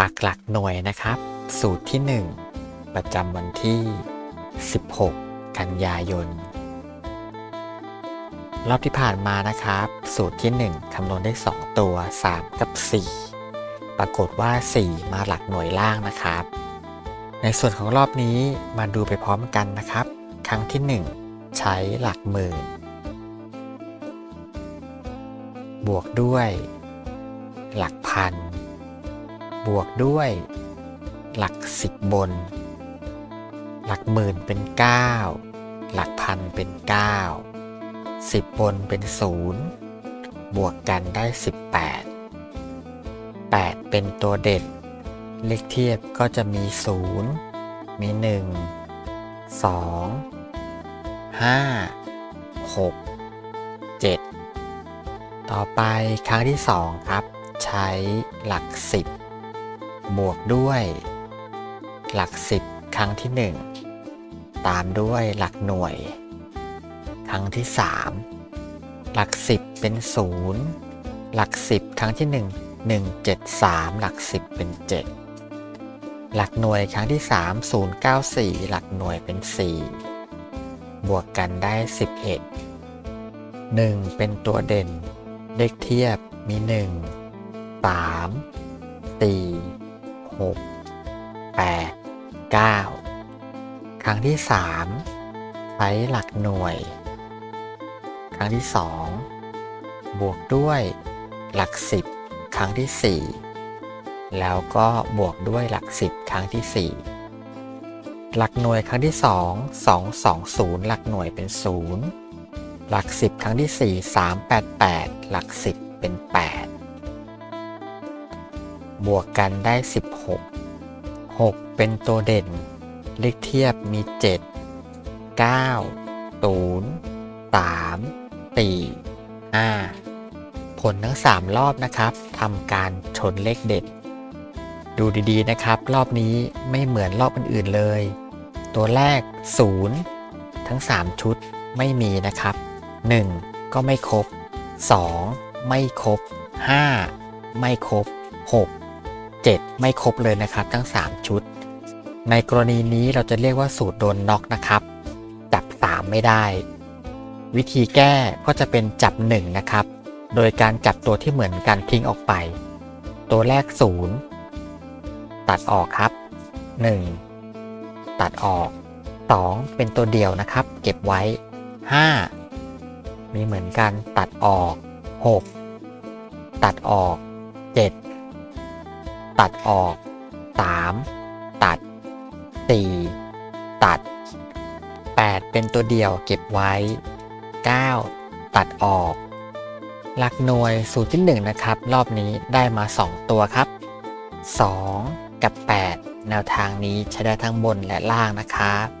ปักหลักหน่วยนะครับ สูตรที่ 1 ประจำวันที่ 16 กันยายน รอบที่ผ่านมานะครับ สูตรที่ 1 คำนวณได้ 2 ตัว 3 กับ 4 ปรากฏว่า 4 มาหลักหน่วยล่างนะครับ ในส่วนของรอบนี้มาดูไปพร้อมกันนะครับ ครั้งที่ 1 ใช้หลักหมื่นบวกด้วย หลักพัน บวกด้วย หลักสิบบน หลักหมื่นเป็น 9 หลักพันเป็น 9 10บนเป็น 0 บวกกันได้ 18 8 เป็นตัวเด็ด เลขเทียบก็จะมี 0 มี 1 2 5 6 7 ต่อไปครั้งที่ 2 ครับ ใช้หลัก 10 บวกด้วย หลัก10ครั้งที่ 1 ตามด้วยหลักหน่วย ครั้งที่ 3 หลัก10เป็น 0 หลัก10ครั้งที่ 1 1 7 3 หลัก10เป็น 7 หลักหน่วยครั้งที่ 3 0 9 4 หลักหน่วยเป็น 4 บวกกันได้ 11 1 เป็นตัวเด่นเลขเทียบมี 1 3 4 6 8 9ครั้งที่3ใช้หลักหน่วย ครั้งที่2บวกด้วยหลัก10ครั้งที่4แล้วก็บวกด้วยหลัก10ครั้งที่4หลักหน่วยครั้งที่2 2 2 0 หลักหน่วยเป็น0หลัก10ครั้งที่4 3 8 8หลัก10เป็น8 บวกกันได้ 16 6 เป็นตัวเด่น เลขเทียบมี 7 9 0 3 4 5 ผลทั้ง 3 รอบนะครับทำการชนเลขเด็ดดูดีๆนะครับ รอบนี้ไม่เหมือนรอบอื่นๆเลย ตัวแรก 0 ทั้ง 3 ชุดไม่มีนะครับ 1 ก็ไม่ครบ 2 ไม่ครบ 5 ไม่ครบ 6 7 ไม่ครบเลยนะครับทั้ง 3 ชุด ในกรณีนี้เราจะเรียกว่าสูตรโดนน็อกนะครับจับ 3 ไม่ได้ วิธีแก้ก็จะเป็นจับ 1 นะครับ โดยการจับตัวที่เหมือนกันทิ้งออกไป ตัวแรก 0 ตัดออกครับ 1 ตัดออก 2 เป็นตัวเดียวนะครับ เก็บไว้ 5 มีเหมือนกันตัดออก 6 ตัดออก 7 ตัดออก 3 ตัด 4 ตัด 8 เป็นตัวเดียวเก็บไว้ 9 ตัดออก หลักหน่วยสูตรที่ 1 นะครับ รอบนี้ได้มา 2 ตัวครับ 2 กับ 8 แนวทางนี้ใช้ได้ทั้งบนและล่างนะครับ